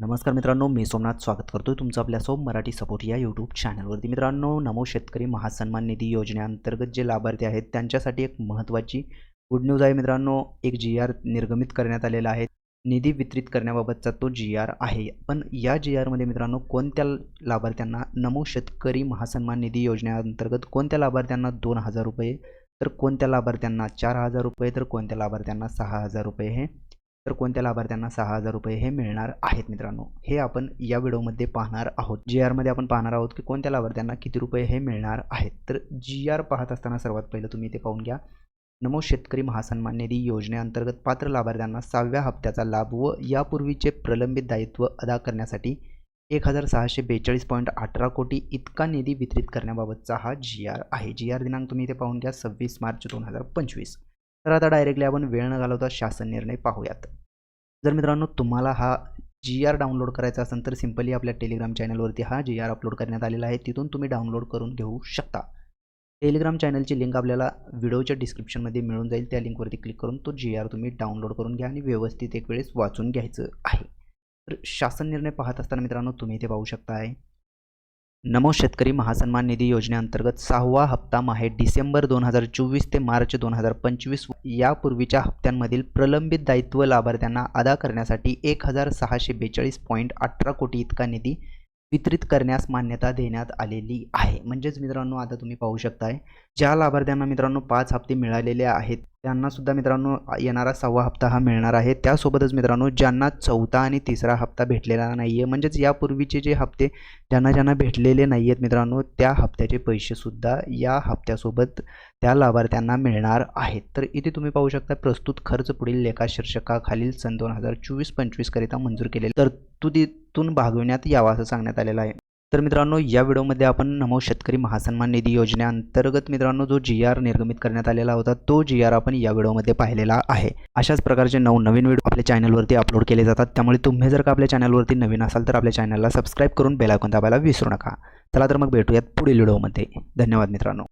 नमस्कार मित्रांनो मी सोमनाथ स्वागत करतो तुमचं आपल्या सोम मराठी सपोर्ट या यूट्यूब चॅनलवरती मित्रांनो नमो शेतकरी महासन्मान निधी योजनेअंतर्गत जे लाभार्थी आहेत त्यांच्यासाठी एक महत्त्वाची गुड न्यूज आहे मित्रांनो. एक जी आर निर्गमित करण्यात आलेला आहे. निधी वितरित करण्याबाबतचा तो जी आर आहे. पण या जी आरमध्ये मित्रांनो कोणत्या लाभार्थ्यांना नमो शेतकरी महासन्मान निधी योजनेअंतर्गत कोणत्या लाभार्थ्यांना दोन हजार रुपये तर कोणत्या लाभार्थ्यांना चार हजार रुपये तर कोणत्या लाभार्थ्यांना सहा हजार रुपये हे तर कोणत्या लाभार्थ्यांना सहा हजार रुपये हे मिळणार आहेत मित्रांनो? हे आपण या व्हिडिओमध्ये पाहणार आहोत. जी आरमध्ये आपण पाहणार आहोत की कोणत्या लाभार्थ्यांना किती रुपये हे मिळणार आहेत. तर जी आर पाहत असताना सर्वात पहिलं तुम्ही ते पाहून घ्या. नमो शेतकरी महासन्मान निधी योजनेअंतर्गत पात्र लाभार्थ्यांना सहाव्या हप्त्याचा लाभ व यापूर्वीचे प्रलंबित दायित्व अदा करण्यासाठी एक हजार सहाशे बेचाळीस पॉईंट अठरा कोटी इतका निधी वितरित करण्याबाबतचा हा जी आर आहे. जी आर दिनांक तुम्ही इथे पाहून घ्या सव्वीस मार्च दोन हजार पंचवीस. तर आता डायरेक्टली आपण वेळ न घालवता शासन निर्णय पाहूयात. जर मित्रांनो तुम्हाला हा जी आर डाउनलोड करायचा असेल तर सिम्पली आपल्या टेलिग्राम चॅनलवरती हा जी आर अपलोड करण्यात आलेला आहे. तिथून तुम्ही डाउनलोड करून घेऊ शकता. टेलिग्राम चॅनलची लिंक आपल्याला व्हिडिओच्या डिस्क्रिप्शनमध्ये मिळून जाईल. त्या लिंकवरती क्लिक करून तो जी आर तुम्ही डाउनलोड करून घ्या आणि व्यवस्थित एक वेळेस वाचून घ्यायचं आहे. तर शासन निर्णय पाहत असताना मित्रांनो तुम्ही इथे पाहू शकता आहे नमो शेतकरी महासन्मान निधी योजनेअंतर्गत सहावा हप्ता माहे डिसेंबर दोन हजार चोवीस ते मार्च दोन हजार पंचवीस यापूर्वीच्या हप्त्यांमधील प्रलंबित दायित्व लाभार्थ्यांना अदा करण्यासाठी एक हजार सहाशे बेचाळीस पॉईंट अठरा कोटी इतका निधी वितरित करण्यास मान्यता देण्यात आलेली आहे. म्हणजेच मित्रांनो आता तुम्ही पाहू शकताय ज्या लाभार्थ्यांना मित्रांनो पाच हप्ते मिळालेले आहेत त्यांनासुद्धा मित्रांनो येणारा सहावा हप्ता हा मिळणार आहे. त्यासोबतच मित्रांनो ज्यांना चौथा आणि तिसरा हप्ता भेटलेला नाही आहे म्हणजेच यापूर्वीचे जे हप्ते ज्यांना ज्यांना भेटलेले नाही आहेत मित्रांनो त्या हप्त्याचे पैसेसुद्धा या हप्त्यासोबत त्या लाभार्थ्यांना मिळणार आहेत. तर इथे तुम्ही पाहू शकता प्रस्तुत खर्च पुढील लेखा शीर्षकाखालील सन दोन हजार चोवीस पंचवीसकरिता मंजूर केलेले. तरतुदीतून भागविण्यात यावा असं सांगण्यात आलेलं आहे. तर मित्रांनो या व्हिडिओमध्ये आपण नमो शेतकरी महासन्मान निधी योजनेअंतर्गत मित्रांनो जो जी आर निर्गमित करण्यात आलेला होता तो जी आर आपण या व्हिडिओमध्ये पाहिलेला आहे. अशाच प्रकारचे नवनवीन व्हिडिओ आपल्या चॅनलवरती अपलोड केले जातात. त्यामुळे तुम्ही जर का आपल्या चॅनलवरती नवीन असाल तर आपल्या चॅनलला सबस्क्राईब करून बेलायकॉन दाबायला विसरू नका. चला तर मग भेटूयात पुढील व्हिडिओमध्ये. धन्यवाद मित्रांनो.